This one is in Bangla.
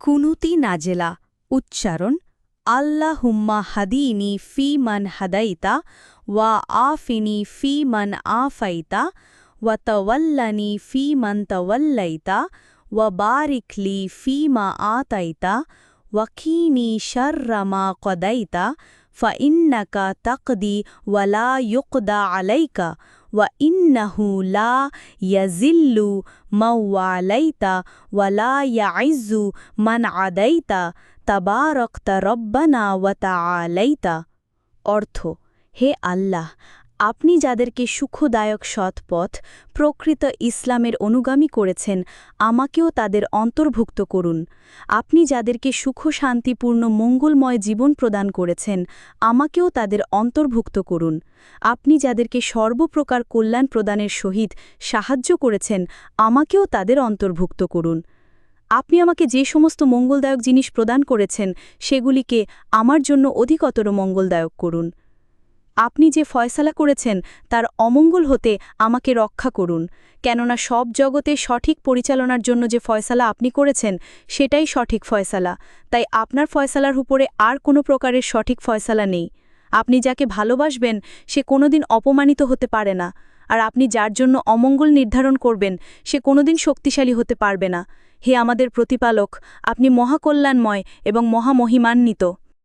কুনুতি নাজেলা উচ্চারণ আল্লাহুম্মা হাদিনি ফি মান হাদাইতা ওয়া আফিনি ফি মান আফাইতা ওয়া তাওয়াল্লানি ফি মান তাওয়াল্লাইতা ওয়া বারিকলি ফি মা আতাইতা ওয়াকিনি শাররা মা কদাইতা فإنك تقضي ولا يقضى عليك وإنه لا يزل من واليت ولا يعز من عديت تباركت ربنا وتعاليت অর্থ হে আল্লাহ আপনি যাদেরকে সুখদায়ক সৎপথ, প্রকৃত ইসলামের অনুগামী করেছেন, আমাকেও তাদের অন্তর্ভুক্ত করুন। আপনি যাদেরকে সুখ শান্তিপূর্ণ মঙ্গলময় জীবন প্রদান করেছেন, আমাকেও তাদের অন্তর্ভুক্ত করুন। আপনি যাদেরকে সর্বপ্রকার কল্যাণ প্রদানের সহিত সাহায্য করেছেন, আমাকেও তাদের অন্তর্ভুক্ত করুন। আপনি আমাকে যে সমস্ত মঙ্গলদায়ক জিনিস প্রদান করেছেন, সেগুলিকে আমার জন্য অধিকতর মঙ্গলদায়ক করুন। আপনি যে ফয়সালা করেছেন, তার অমঙ্গল হতে আমাকে রক্ষা করুন। কেননা সব জগতে সঠিক পরিচালনার জন্য যে ফয়সালা আপনি করেছেন, সেটাই সঠিক ফয়সালা। তাই আপনার ফয়সালার উপরে আর কোনো প্রকারের সঠিক ফয়সালা নেই। আপনি যাকে ভালোবাসবেন, সে কোনোদিন অপমানিত হতে পারে না। আর আপনি যার জন্য অমঙ্গল নির্ধারণ করবেন, সে কোনোদিন শক্তিশালী হতে পারবে না। হে আমাদের প্রতিপালক, আপনি মহাকল্যাণময় এবং মহামহিমান্বিত।